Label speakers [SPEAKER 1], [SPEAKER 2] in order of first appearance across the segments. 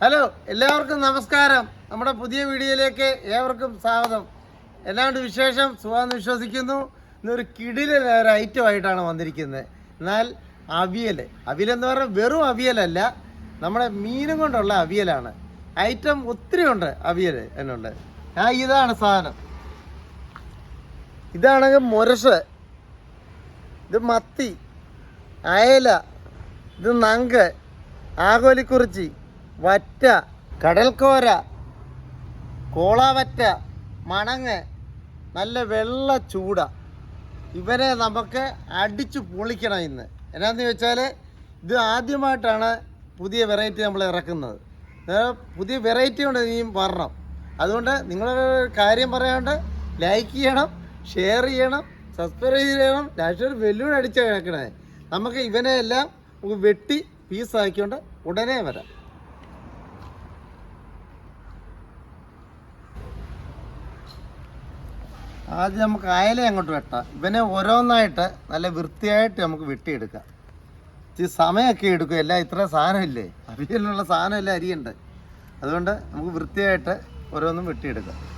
[SPEAKER 1] Hello എല്ലാവർക്കും നമസ്കാരം. നമ്മുടെ പുതിയ വീഡിയോയിലേക്ക് ഏവർക്കും സ്വാഗതം. എല്ലാണ്ട് വിശേഷം? സുഖമെന്ന് വിശ്വസിക്കുന്നു. ഇന്നൊരു കിടിലൻ ഒരു ഐറ്റമായിട്ടാണ് വന്നിരിക്കുന്നത്. എന്നാൽ അവിയൽ അവിയലെന്ന് പറഞ്ഞാൽ വെറും അവിയലല്ല നമ്മുടെ മീനും കൊണ്ടുള്ള അവിയലാണ്. ഐറ്റം ഒത്തിരി ഉണ്ട് അവിയൽ എന്നുണ്ട് ആ ഇതാണ് സാധനം. ഇതാണെങ്കിൽ മുരശ് ഇത് മത്തി അയല ഇത് നങ്ക് ആകോലിക്കുറിച്ചി വറ്റ കടൽക്കോര കോളാവറ്റ മണങ്ങ് നല്ല വെള്ള ചൂട. ഇവരെ നമുക്ക് അടിച്ചു പൊളിക്കണം ഇന്ന്. എന്നാന്ന് ചോദിച്ചാൽ ഇത് ആദ്യമായിട്ടാണ് പുതിയ വെറൈറ്റി നമ്മൾ ഇറക്കുന്നത്. പുതിയ വെറൈറ്റി കൊണ്ട് ഇനിയും വരണം. അതുകൊണ്ട് നിങ്ങളൊരു കാര്യം പറയാണ്ട് ലൈക്ക് ചെയ്യണം ഷെയർ ചെയ്യണം സബ്സ്ക്രൈബ് ചെയ്യണം. ലാസ്റ്റ് ഒരു വെല്ലുവിളി അടിച്ച് കിടക്കണേ. നമുക്ക് ഇവനെ എല്ലാം വെട്ടി പീസാക്കിക്കൊണ്ട് ഉടനെ വരാം. ആദ്യം നമുക്ക് അയല അങ്ങോട്ട് വെട്ടാം. ഇവനെ ഓരോന്നായിട്ട് നല്ല വൃത്തിയായിട്ട് നമുക്ക് വെട്ടിയെടുക്കാം. ഇച്ചിരി സമയമൊക്കെ എടുക്കും. എല്ലാം ഇത്ര സാധനമില്ലേ? അവിയലിനുള്ള സാധനമെല്ലാം അരിയുണ്ട്. അതുകൊണ്ട് നമുക്ക് വൃത്തിയായിട്ട് ഓരോന്നും വെട്ടിയെടുക്കാം.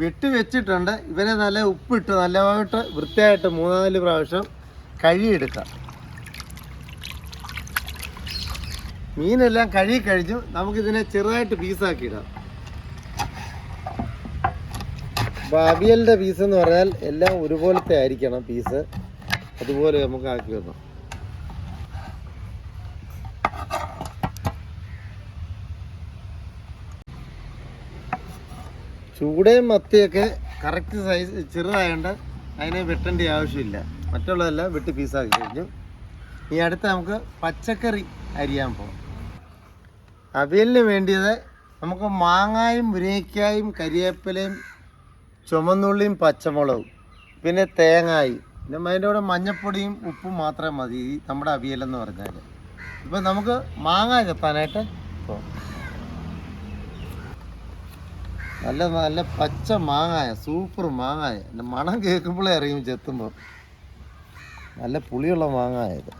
[SPEAKER 1] വെട്ടി വെച്ചിട്ടുണ്ട് ഇവരെ നല്ല ഉപ്പിട്ട് നല്ലതായിട്ട് വൃത്തിയായിട്ട് മൂന്നാൽ പ്രാവശ്യം കഴുകിയെടുക്കാം. മീനെല്ലാം കഴുകി കഴിഞ്ഞു. നമുക്കിതിനെ ചെറുതായിട്ട് പീസാക്കി ഇടാം അപ്പോൾ പീസ് എന്ന് പറഞ്ഞാൽ എല്ലാം ഒരുപോലത്തെ ആയിരിക്കണം പീസ്. അതുപോലെ നമുക്ക് ആക്കി വെക്കാം. ചൂടയും മത്തിയൊക്കെ കറക്റ്റ് സൈസ് ചെറുതായതുകൊണ്ട് അതിനെ വെട്ടേണ്ട ആവശ്യമില്ല. മറ്റുള്ളതെല്ലാം വെട്ടി പീസാക്കി കഴിഞ്ഞു. ഈ അടുത്ത് നമുക്ക് പച്ചക്കറി അരിയാൻ പോകും അവിയലിന് വേണ്ടിയത് നമുക്ക് മാങ്ങായും മുരിങ്ങയ്ക്കായും കരിയേപ്പിലയും ചുമന്നുള്ളിയും പച്ചമുളകും പിന്നെ തേങ്ങായും പിന്നെ അതിന്റെ കൂടെ മഞ്ഞപ്പൊടിയും ഉപ്പും മാത്രമേ മതി നമ്മുടെ അവിയലെന്ന് പറഞ്ഞാൽ ഇപ്പം നമുക്ക് മാങ്ങ ചെത്താനായിട്ട് പോകാം നല്ല നല്ല പച്ച മാങ്ങായ സൂപ്പർ മാങ്ങായ. മണം കേൾക്കുമ്പോഴേ അറിയും ചെത്തുമ്പോൾ നല്ല പുളിയുള്ള മാങ്ങായത്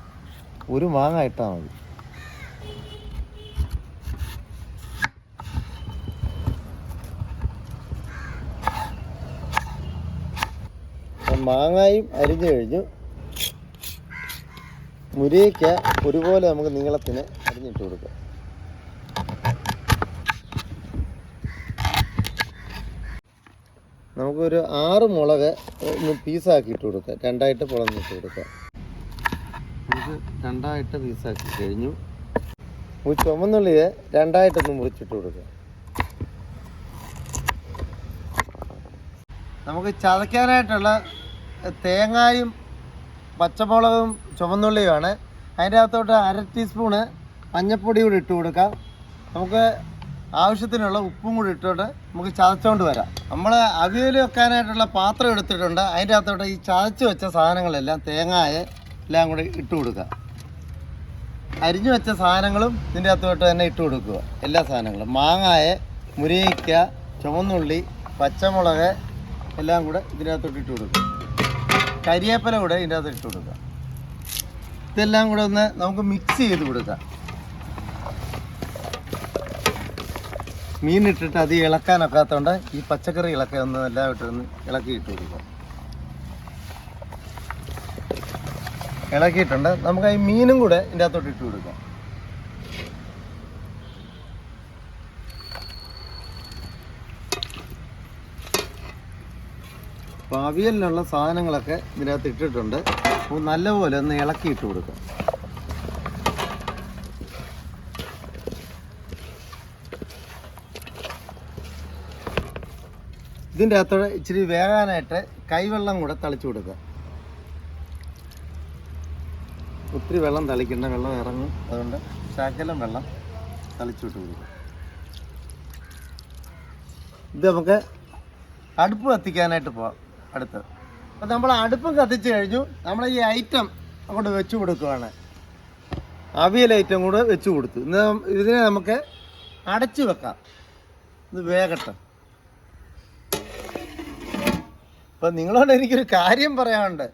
[SPEAKER 1] ഒരു മാങ്ങ ഇട്ടാൽ മതി. മാങ്ങായും അരിഞ്ഞു കഴിഞ്ഞു. മുരിക്ക ഒരുപോലെ നമുക്ക് നീളത്തിന് അരിഞ്ഞിട്ട് കൊടുക്കാം. നമുക്കൊരു ആറ് മുളക് ഒന്ന് പീസാക്കി ഇട്ട് കൊടുക്കാം. രണ്ടായിട്ട് പൊളന്നിട്ട് കൊടുക്കാം. നമുക്ക് രണ്ടായിട്ട് പീസാക്കി കഴിഞ്ഞു. ഈ ചുമന്നുള്ളിയെ രണ്ടായിട്ടൊന്ന് മുറിച്ചിട്ട് കൊടുക്കുക നമുക്ക് ചതയ്ക്കാനായിട്ടുള്ള തേങ്ങായും പച്ചമുളകും ചുമന്നുള്ളിയുമാണ്. അതിന്റെ അകത്തോട്ട് അര ടീസ്പൂണ് മഞ്ഞൾപ്പൊടി കൂടി ഇട്ട് കൊടുക്കാം. നമുക്ക് ആവശ്യത്തിനുള്ള ഉപ്പും കൂടി ഇട്ടോട്ട് നമുക്ക് ചതച്ചുകൊണ്ട് വരാം. നമ്മൾ അവിയൽ വെക്കാനായിട്ടുള്ള പാത്രം എടുത്തിട്ടുണ്ട്. അതിന്റെ അകത്തോട്ട് ഈ ചതച്ച് വെച്ച സാധനങ്ങളെല്ലാം തേങ്ങായ എല്ലാം കൂടി ഇട്ട് കൊടുക്കുക. അരിഞ്ഞു വെച്ച സാധനങ്ങളും ഇതിന്റെ അകത്തോട്ട് തന്നെ ഇട്ട് കൊടുക്കുക. എല്ലാ സാധനങ്ങളും. മാങ്ങായ മുരിങ്ങയ്ക്ക ചുവന്നുള്ളി പച്ചമുളക് എല്ലാം കൂടെ ഇതിനകത്തോട്ട് ഇട്ട് കൊടുക്കുക. കരിയേപ്പല കൂടെ ഇതിന്റെ അകത്ത് ഇട്ട് കൊടുക്കുക. ഇതെല്ലാം കൂടെ ഒന്ന് നമുക്ക് മിക്സ് ചെയ്ത് കൊടുക്കാം. മീൻ ഇട്ടിട്ട് അത് ഇളക്കാനൊക്കാത്തതുകൊണ്ട് ഈ പച്ചക്കറി ഇളക്ക ഒന്ന് എല്ലാവരും ഒന്ന് ഇളക്കി ഇട്ട് കൊടുക്കുക ഇളക്കിയിട്ടുണ്ട്. നമുക്ക് ഈ മീനും കൂടെ ഇതിന്റെ അകത്തോട്ട് ഇട്ട് കൊടുക്കാം. അപ്പോൾ അവിയലിനുള്ള സാധനങ്ങളൊക്കെ ഇതിനകത്ത് ഇട്ടിട്ടുണ്ട്. നല്ലപോലെ ഒന്ന് ഇളക്കി ഇട്ട് കൊടുക്കാം. ഇതിന്റെ അകത്തോടെ ഇച്ചിരി വേകാനായിട്ട് കൈവെള്ളം കൂടെ തളിച്ചു കൊടുക്കുക. ഒത്തിരി വെള്ളം തളിക്കേണ്ട വെള്ളം ഇറങ്ങും. അതുകൊണ്ട് ശകലം വെള്ളം തളിച്ചുവിട്ട് കൊടുക്കുക. ഇത് നമുക്ക് അടുപ്പ് കത്തിക്കാനായിട്ട് പോവാം അടുത്ത്. അപ്പം നമ്മൾ അടുപ്പ് കത്തിച്ച് കഴിഞ്ഞു നമ്മൾ ഈ ഐറ്റം അങ്ങോട്ട് വെച്ച് കൊടുക്കുവാണ്. അവിയൽ ഐറ്റം കൂടെ വെച്ച് കൊടുത്തു. ഇന്ന് ഇതിനെ നമുക്ക് അടച്ചു വെക്കാം. ഇത് വേഗട്ടെ അപ്പം നിങ്ങളോട് എനിക്കൊരു കാര്യം പറയാനുണ്ട്.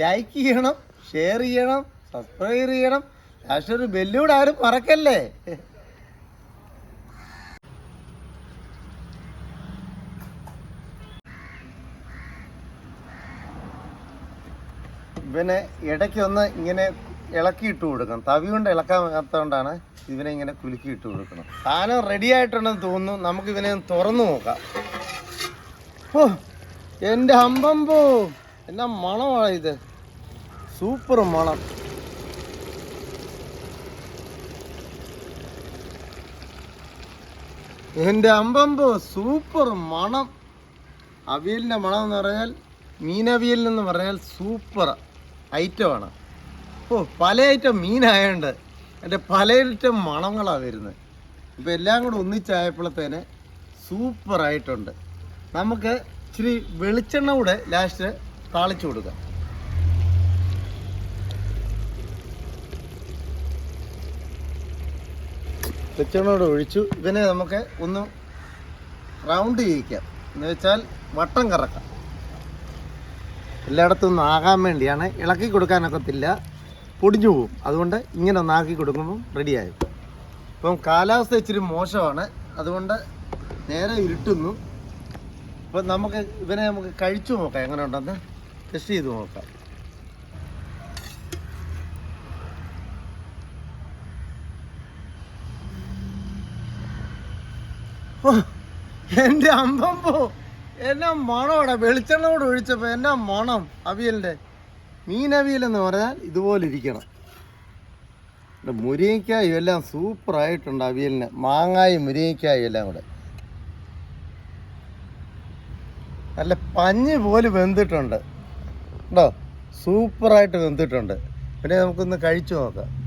[SPEAKER 1] ലൈക്ക് ചെയ്യണം ഷെയർ ചെയ്യണം സബ്സ്ക്രൈബ് ചെയ്യണം. ലാസ്റ്റ് ഒരു ബെല്ലൂടെ ആരും മറക്കല്ലേ? ഇവനെ ഇടയ്ക്കൊന്ന് ഇങ്ങനെ ഇളക്കി ഇട്ട് കൊടുക്കണം. തവി കൊണ്ട് ഇളക്കാൻ വയ്യാത്തതുകൊണ്ടാണ് ഇവനെ ഇങ്ങനെ കുലുക്കി ഇട്ട് കൊടുക്കണം സാധനം റെഡി ആയിട്ടുണ്ടെന്ന് തോന്നുന്നു. നമുക്ക് ഇവനെ തുറന്നു നോക്കാം. ഓ. എന്റെ അമ്പമ്പോ എന്നാ മണമാണ് ഇത്. സൂപ്പർ മണം. എന്റെ അമ്പമ്പോ സൂപ്പർ മണം. അവിയലിന്റെ മണം എന്ന് പറഞ്ഞാൽ മീനവിയൽ എന്ന് പറഞ്ഞാൽ സൂപ്പർ ഐറ്റമാണ്. ഓ പല ഐറ്റം മീനായതുകൊണ്ട് എന്റെ ഐറ്റം മണങ്ങളാണ് വരുന്നത്. ഇപ്പോൾ എല്ലാം കൂടെ ഒന്നിച്ചായപ്പോഴത്തേന് സൂപ്പറായിട്ടുണ്ട്. നമുക്ക് ഇച്ചിരി വെളിച്ചെണ്ണ കൂടെ ലാസ്റ്റ് താളിച്ചു കൊടുക്കുക. വെളിച്ചെണ്ണ കൂടെ ഒഴിച്ചു. ഇതിനെ നമുക്ക് ഒന്ന് റൗണ്ട് ചെയ്യിക്കാം. എന്ന് വെച്ചാൽ വട്ടം കറക്കാം. എല്ലായിടത്തും ഒന്ന് ആകാൻ വേണ്ടിയാണ്. ഇളക്കി കൊടുക്കാനൊക്കത്തില്ല പൊടിഞ്ഞു പോകും. അതുകൊണ്ട് ഇങ്ങനെ ഒന്നാക്കി കൊടുക്കുമ്പം റെഡിയായി ഇപ്പം കാലാവസ്ഥ ഇച്ചിരി മോശമാണ്. അതുകൊണ്ട് നേരെ ഇരുട്ടുന്നു. അപ്പം നമുക്ക് ഇവനെ നമുക്ക് കഴിച്ചു നോക്കാം. എങ്ങനെ ഉണ്ടെന്ന് ടെസ്റ്റ് ചെയ്ത് നോക്കാം. എന്റെ അമ്പമ്പോ എന്നാ മണോടെ വെളിച്ചെണ്ണ കൂടെ ഒഴിച്ചപ്പോൾ എന്നാ മണം അവിയലിന്റെ മീനവിയൽ എന്ന് പറഞ്ഞാൽ ഇതുപോലെ ഇരിക്കണം. മുരിങ്ങയ്ക്കായും എല്ലാം സൂപ്പറായിട്ടുണ്ട് അവിയലിന്. മാങ്ങായും മുരിങ്ങയ്ക്കായും എല്ലാം കൂടെ. നല്ല പഞ്ഞ് പോലെ വെന്തിട്ടുണ്ട്. ഉണ്ടോ സൂപ്പറായിട്ട് വെന്തിട്ടുണ്ട്. പിന്നെ നമുക്കൊന്ന് കഴിച്ചു നോക്കാം.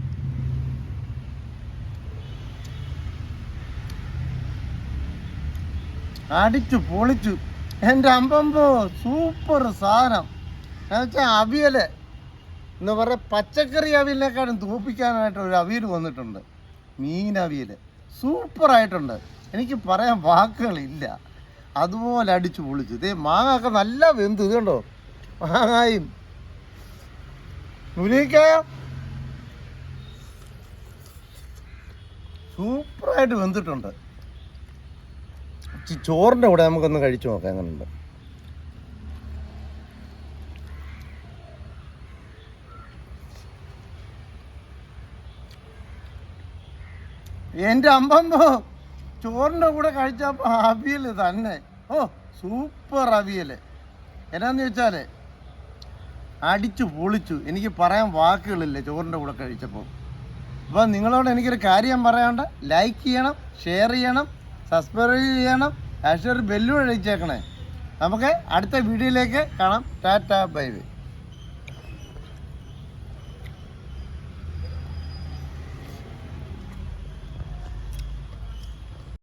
[SPEAKER 1] അടിച്ചു പൊളിച്ചു. എന്റെ അമ്പമ്പോ സൂപ്പർ സാധനം. എന്ന് വെച്ചാൽ അവിയൽ. എന്ന് പറയുക പച്ചക്കറി അവിയലിനെക്കാളും തോപ്പിക്കാനായിട്ട് ഒരു അവിയൽ വന്നിട്ടുണ്ട്. മീൻ അവിയൽ സൂപ്പറായിട്ടുണ്ട്. എനിക്ക് പറയാൻ വാക്കുകളില്ല. അതുപോലെ അടിച്ചു പൊളിച്ചു. ഇതേ മാങ്ങ ഒക്കെ നല്ല വെന്ത്. ഇത് കണ്ടോ? മാങ്ങായും. നുരിക്കായ സൂപ്പറായിട്ട് വെന്തിട്ടുണ്ട്. ചോറിന്റെ കൂടെ നമുക്കൊന്ന് കഴിച്ചു നോക്കാം എങ്ങനെയുണ്ട് എന്റെ അമ്പമ്പോ ചോറിന്റെ കൂടെ കഴിച്ചപ്പോൾ അവിയൽ തന്നെ. ഓ സൂപ്പർ അവിയൽ എന്നാന്ന് ചോദിച്ചാൽ അടിച്ചു പൊളിച്ചു. എനിക്ക് പറയാൻ വാക്കുകളില്ല ചോറിന്റെ കൂടെ കഴിച്ചപ്പോൾ. അപ്പോൾ നിങ്ങളോട് എനിക്കൊരു കാര്യം പറയാണ്ട് ലൈക്ക് ചെയ്യണം ഷെയർ ചെയ്യണം സബ്സ്ക്രൈബ് ചെയ്യണം. ലാസ്റ്റ് ഒരു ബെല്ലും അഴിച്ചേക്കണേ നമുക്ക് അടുത്ത വീഡിയോയിലേക്ക് കാണാം. Tata bye bye.